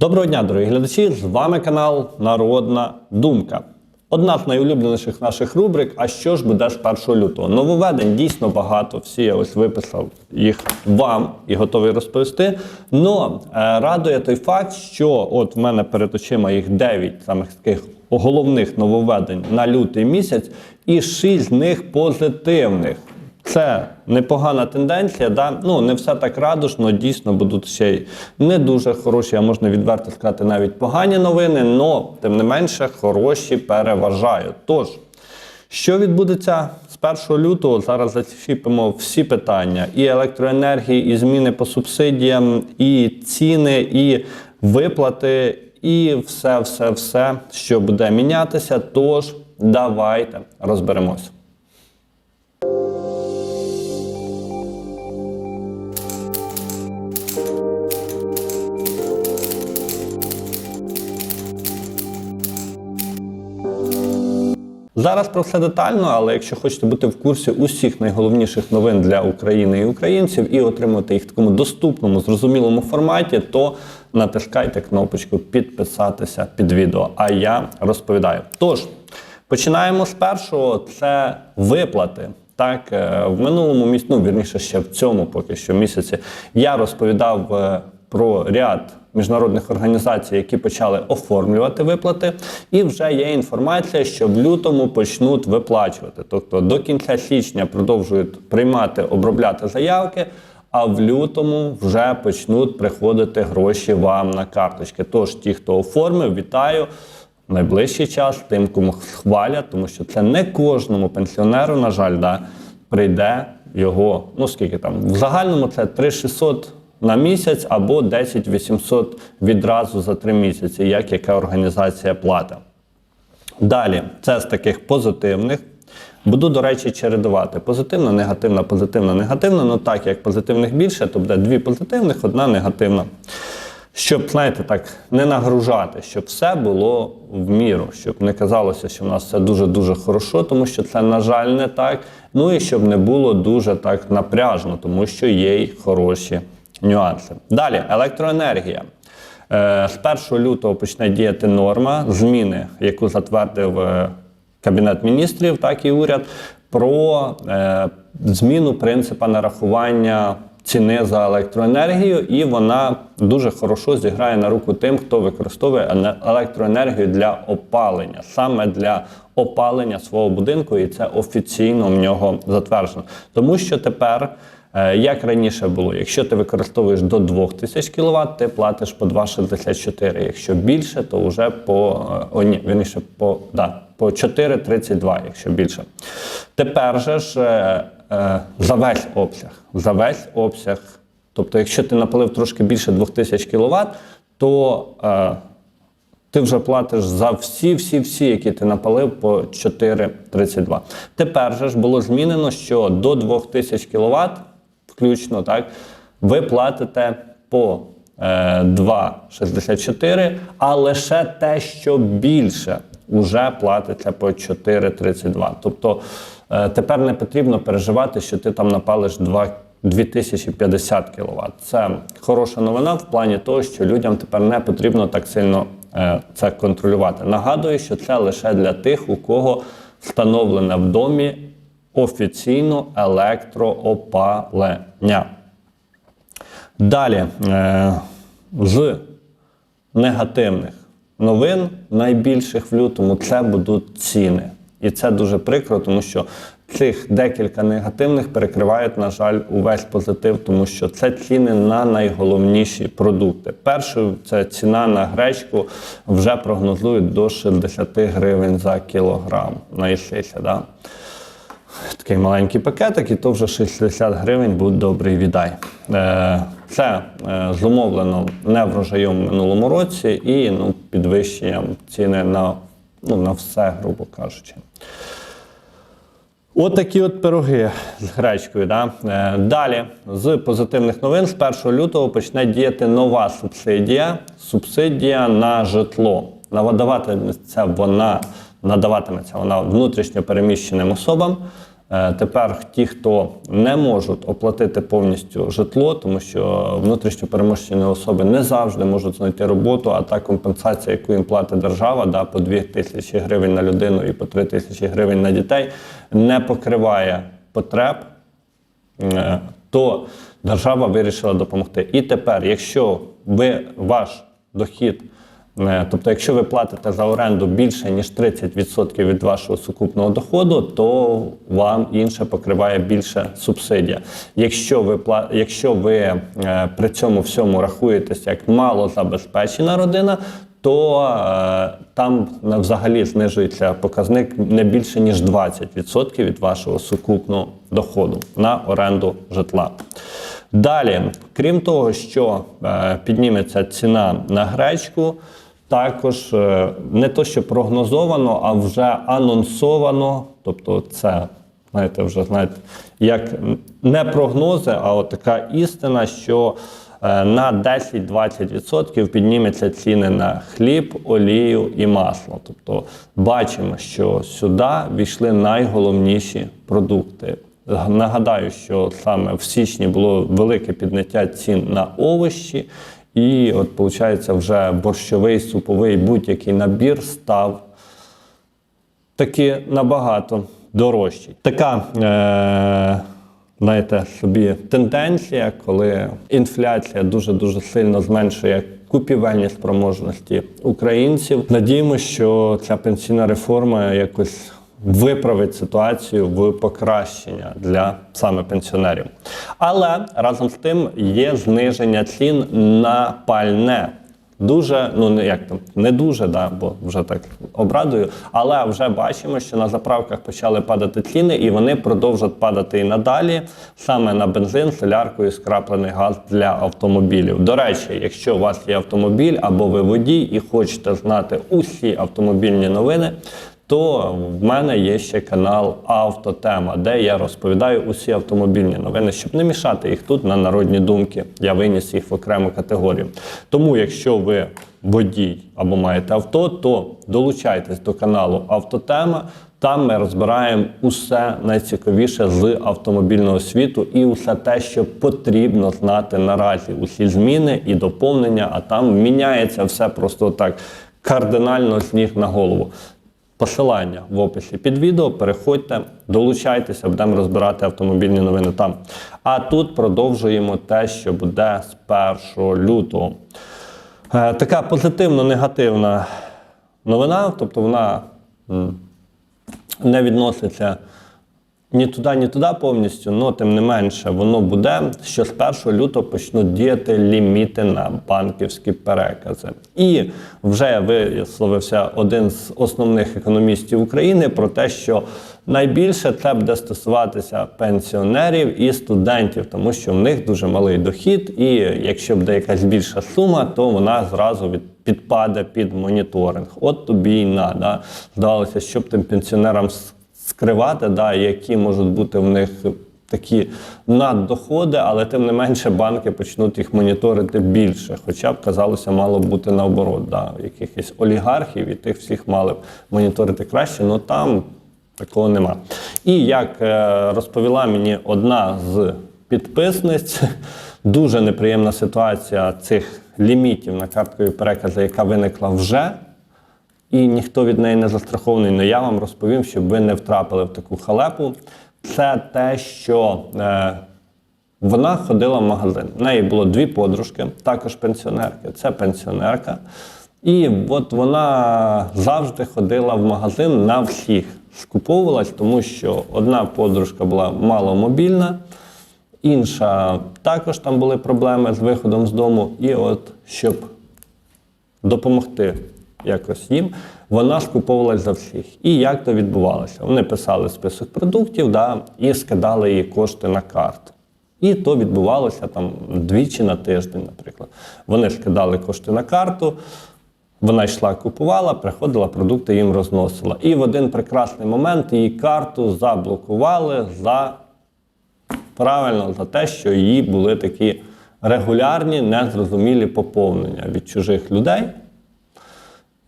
Доброго дня, дорогі глядачі! З вами канал Народна Думка. Одна з найулюбленіших наших рубрик. А що ж буде з 1 лютого? Нововведень дійсно багато. Всі я ось виписав їх вам і готовий розповісти. Но е, радує той факт, що от в мене перед очима їх 9 самих таких головних нововведень на лютий місяць, і 6 з них позитивних. Це непогана тенденція, да? ну не все так радужно, дійсно будуть ще й не дуже хороші, а можна відверто сказати, навіть погані новини, але тим не менше хороші переважають. Тож, що відбудеться з 1 лютого? Зараз зачіпимо всі питання: і електроенергії, і зміни по субсидіям, і ціни, і виплати, і все, все, все, що буде мінятися. Тож, давайте розберемось. Зараз про все детально, але якщо хочете бути в курсі усіх найголовніших новин для України і українців і отримати їх в такому доступному, зрозумілому форматі, то натискайте кнопочку підписатися під відео. А я розповідаю. Тож, починаємо з першого: це виплати. Так, е, в минулому місяці, ну вірніше, ще в цьому поки що місяці, я розповідав е, про ряд міжнародних організацій, які почали оформлювати виплати, і вже є інформація, що в лютому почнуть виплачувати. Тобто до кінця січня продовжують приймати, обробляти заявки. А в лютому вже почнуть приходити гроші вам на карточки. Тож ті, хто оформив, вітаю. В найближчий час тим, кому хвалять, тому що це не кожному пенсіонеру, на жаль, да, прийде його. Ну скільки там в загальному це 3600 на місяць або 10 800 відразу за три місяці, як яка організація платить. Далі, це з таких позитивних. Буду, до речі, чередувати. Позитивна, негативна, позитивна, негативна. Ну так як позитивних більше, то буде дві позитивних, одна негативна. Щоб, знаєте, так, не нагружати, щоб все було в міру, щоб не казалося, що в нас все дуже-дуже хорошо, тому що це, на жаль, не так. Ну і щоб не було дуже так напряжно, тому що є й хороші нюанси. Далі, електроенергія. Е, З 1 лютого почне діяти норма зміни, яку затвердив е, Кабінет міністрів, так і уряд, про е, зміну принципа нарахування ціни за електроенергію, і вона дуже хорошо зіграє на руку тим, хто використовує електроенергію для опалення, саме для опалення свого будинку, і це офіційно в нього затверджено. Тому що тепер. Е, Як раніше було, якщо ти використовуєш до 2000 кВт, ти платиш по 2,64. Якщо більше, то вже по е, о, ні, вірніше, по, да, по 4,32, якщо більше. Тепер же ж е, е, за весь обсяг, за весь обсяг, тобто, якщо ти напалив трошки більше 2000 кВт, то е, ти вже платиш за всі, всі, всі, які ти напалив по 4,32. Тепер же ж було змінено, що до 2000 кВт, включно, так, ви платите по е, 2,64, а лише те, що більше, вже платиться по 4,32. Тобто е, тепер не потрібно переживати, що ти там напалиш 2 2050 кВт. Це хороша новина в плані того, що людям тепер не потрібно так сильно е, це контролювати. Нагадую, що це лише для тих, у кого встановлене в домі офіційно електроопалення. Далі е, з негативних новин найбільших в лютому це будуть ціни. І це дуже прикро, тому що цих декілька негативних перекривають, на жаль, увесь позитив, тому що це ціни на найголовніші продукти. Першою це ціна на гречку вже прогнозують до 60 гривень за кілограм. Наїсися, да? Такий маленький пакетик, і то вже 60 гривень будь добрий віддай. Це е, зумовлено не врожаєм в минулому році і ну, підвищенням ціни на, ну, на все, грубо кажучи. От такі от пироги з гречкою. Да? Е, Далі, з позитивних новин, з 1 лютого почне діяти нова субсидія. Субсидія на житло. Надаватиметься вона, надаватиметься вона внутрішньо переміщеним особам Тепер ті, хто не можуть оплатити повністю житло, тому що внутрішньо переміщені особи не завжди можуть знайти роботу, а та компенсація, яку їм платить держава, да, по 2 тисячі гривень на людину і по 3 тисячі гривень на дітей, не покриває потреб Е, то держава вирішила допомогти. І тепер, якщо ви ваш дохід, е, тобто, якщо ви платите за оренду більше ніж 30% від вашого сукупного доходу, то вам інше покриває більше субсидія. Якщо ви якщо ви е, при цьому всьому рахуєтеся як малозабезпечена родина, то е, там взагалі знижується показник не більше ніж 20% від вашого сукупного доходу на оренду житла. Далі, крім того, що е, підніметься ціна на гречку, також е, не то, що прогнозовано, а вже анонсовано. Тобто, це знаєте, вже знаєте, як не прогнози, а от така істина, що е, на 10-20% підніметься ціни на хліб, олію і масло. Тобто бачимо, що сюди війшли найголовніші продукти. Нагадаю, що саме в січні було велике підняття цін на овощі, і от виходить, вже борщовий, суповий будь-який набір став таки набагато дорожчий. Така, е, знаєте, собі тенденція, коли інфляція дуже-дуже сильно зменшує купівельні спроможності українців. Надіємося, що ця пенсійна реформа якось виправить ситуацію в покращення для саме пенсіонерів. Але разом з тим є зниження цін на пальне. Дуже, ну не як там, не дуже, да, бо вже так обрадую. Але вже бачимо, що на заправках почали падати ціни, і вони продовжать падати і надалі, саме на бензин, солярку і скраплений газ для автомобілів. До речі, якщо у вас є автомобіль або ви водій і хочете знати усі автомобільні новини. То в мене є ще канал Автотема, де я розповідаю усі автомобільні новини, щоб не мішати їх тут на народні думки. Я виніс їх в окрему категорію. Тому, якщо ви водій або маєте авто, то долучайтесь до каналу Автотема. Там ми розбираємо усе найцікавіше з автомобільного світу і усе те, що потрібно знати наразі. Усі зміни і доповнення, а там міняється все просто так кардинально з ніг на голову. Посилання в описі під відео. Переходьте, долучайтеся, будемо розбирати автомобільні новини там. А тут продовжуємо те, що буде з 1 лютого. Е, така позитивно-негативна новина, тобто вона не відноситься ні туди, ні туди повністю, але тим не менше воно буде, що з 1 лютого почнуть діяти ліміти на банківські перекази. І вже висловився один з основних економістів України про те, що найбільше це буде стосуватися пенсіонерів і студентів, тому що в них дуже малий дохід, і якщо буде якась більша сума, то вона зразу від підпаде під моніторинг. От тобі й на. Да? Здавалося, щоб тим пенсіонерам скривати, да, які можуть бути в них такі наддоходи, але тим не менше банки почнуть їх моніторити більше. Хоча б казалося, мало б бути наоборот, да, якихось олігархів і тих всіх мали б моніторити краще, але там такого нема. І як е, розповіла мені одна з підписниць, дуже неприємна ситуація цих лімітів на карткові перекази, яка виникла вже і ніхто від неї не застрахований. Але я вам розповім, щоб ви не втрапили в таку халепу. Це те, що е, вона ходила в магазин. В неї було дві подружки, також пенсіонерки. Це пенсіонерка. І от вона завжди ходила в магазин на всіх, скуповувалась, тому що одна подружка була маломобільна, інша також там були проблеми з виходом з дому. І от щоб допомогти якось їм, вона скуповувалась за всіх. І як то відбувалося? Вони писали список продуктів да, і скидали їй кошти на карту. І то відбувалося там двічі на тиждень, наприклад. Вони скидали кошти на карту, вона йшла, купувала, приходила, продукти їм розносила. І в один прекрасний момент її карту заблокували за правильно за те, що її були такі регулярні, незрозумілі поповнення від чужих людей.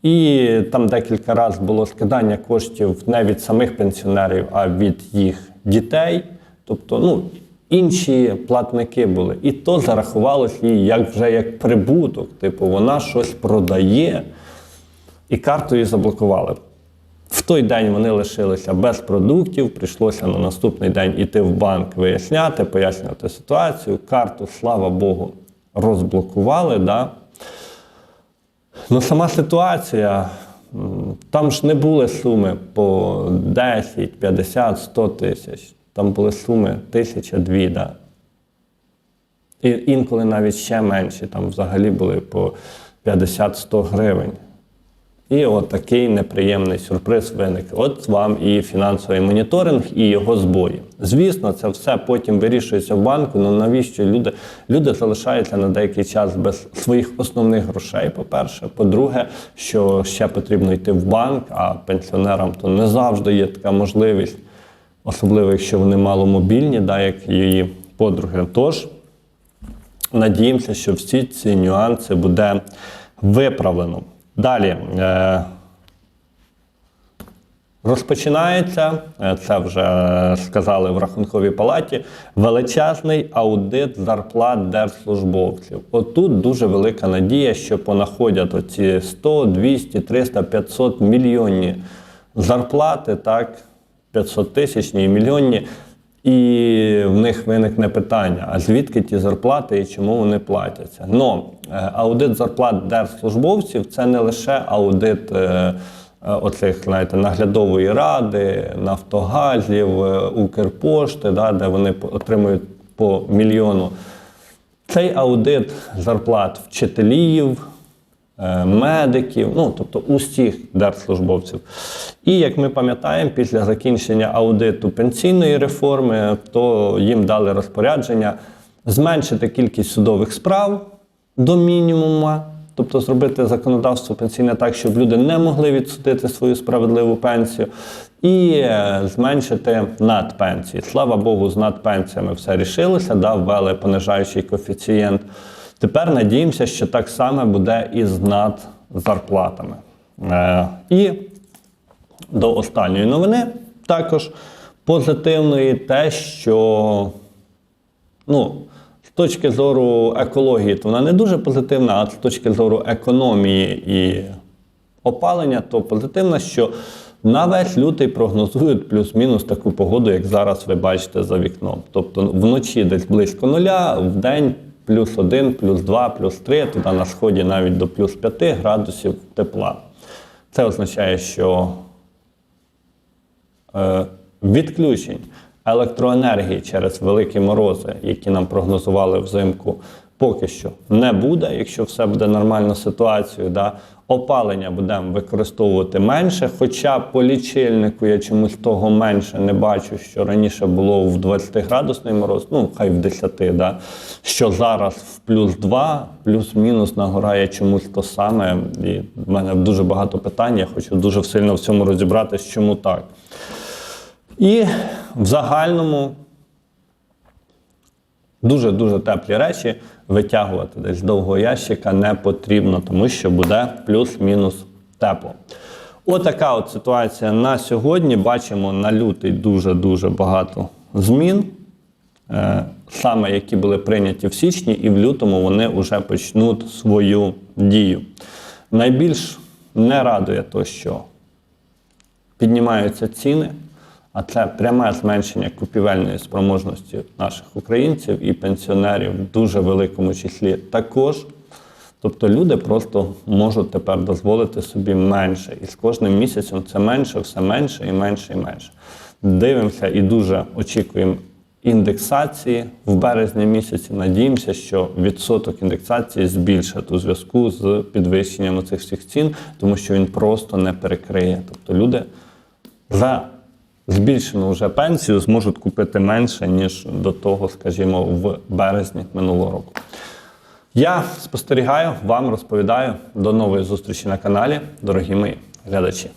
І там декілька разів було скидання коштів не від самих пенсіонерів, а від їх дітей, тобто ну, інші платники були. І то зарахувалось їй як вже як прибуток. Типу, вона щось продає, і карту її заблокували. В той день вони лишилися без продуктів, прийшлося на наступний день іти в банк виясняти, пояснювати ситуацію. Карту, слава Богу, розблокували. Да? Ну, сама ситуація, там ж не були суми по 10, 50, 100 тисяч. Там були суми тисяча дві, да. І інколи навіть ще менші, там взагалі були по 50-100 гривень. І от такий неприємний сюрприз виник. От вам і фінансовий моніторинг, і його збої. Звісно, це все потім вирішується в банку. Ну навіщо люди? Люди залишаються на деякий час без своїх основних грошей. По-перше, по-друге, що ще потрібно йти в банк, а пенсіонерам то не завжди є така можливість, особливо якщо вони маломобільні, да, як її подруги. Тож надіємося, що всі ці нюанси буде виправлено. Далі. Е- Розпочинається, е, це вже сказали в рахунковій палаті, величезний аудит зарплат держслужбовців. Отут дуже велика надія, що понаходять оці 100, 200, 300, 500 мільйонні зарплати, так, 500 тисячні і мільйонні. І в них виникне питання: а звідки ті зарплати і чому вони платяться? Е, аудит зарплат держслужбовців це не лише аудит. е, е, Оцих, знаєте, наглядової ради, Нафтогазів, Укрпошти, да, де вони отримують по мільйону. Цей аудит зарплат вчителів, медиків, ну тобто усіх держслужбовців. І як ми пам'ятаємо, після закінчення аудиту пенсійної реформи, то їм дали розпорядження зменшити кількість судових справ до мінімума. Тобто зробити законодавство пенсійне так, щоб люди не могли відсудити свою справедливу пенсію, і е, зменшити надпенсії. Слава Богу, з надпенсіями все рішилося, да, ввели понижаючий коефіцієнт. Тепер надіємося, що так само буде і з надзарплатами. Е, і до останньої новини також позитивної те, що ну, з точки зору екології, то вона не дуже позитивна, а з точки зору економії і опалення, то позитивна, що на весь лютий прогнозують плюс-мінус таку погоду, як зараз ви бачите за вікном. Тобто вночі десь близько нуля, в день плюс 1, плюс 2, плюс 3, туди на сході навіть до плюс 5 градусів тепла. Це означає, що е, відключень електроенергії через великі морози, які нам прогнозували взимку, поки що не буде, якщо все буде нормально з ситуацією. Да? Опалення будемо використовувати менше, хоча по лічильнику я чомусь того менше не бачу, що раніше було в 20-градусний мороз, ну хай в 10, да? що зараз в плюс 2, плюс-мінус нагорає чомусь то саме. І в мене дуже багато питань, я хочу дуже сильно в цьому розібратися, чому так. І в загальному дуже-дуже теплі речі витягувати десь з довгого ящика не потрібно, тому що буде плюс-мінус тепло. Отака от ситуація на сьогодні. Бачимо на лютий дуже-дуже багато змін, е, саме які були прийняті в січні, і в лютому вони вже почнуть свою дію. Найбільш не радує то, що піднімаються ціни, а це пряме зменшення купівельної спроможності наших українців і пенсіонерів в дуже великому числі також. Тобто люди просто можуть тепер дозволити собі менше. І з кожним місяцем це менше, все менше і менше і менше. Дивимося і дуже очікуємо індексації в березні місяці. Надіємося, що відсоток індексації збільшить у зв'язку з підвищенням цих всіх цін, тому що він просто не перекриє. Тобто люди за збільшену вже пенсію зможуть купити менше, ніж до того, скажімо, в березні минулого року. Я спостерігаю, вам розповідаю. До нової зустрічі на каналі, дорогі мої глядачі.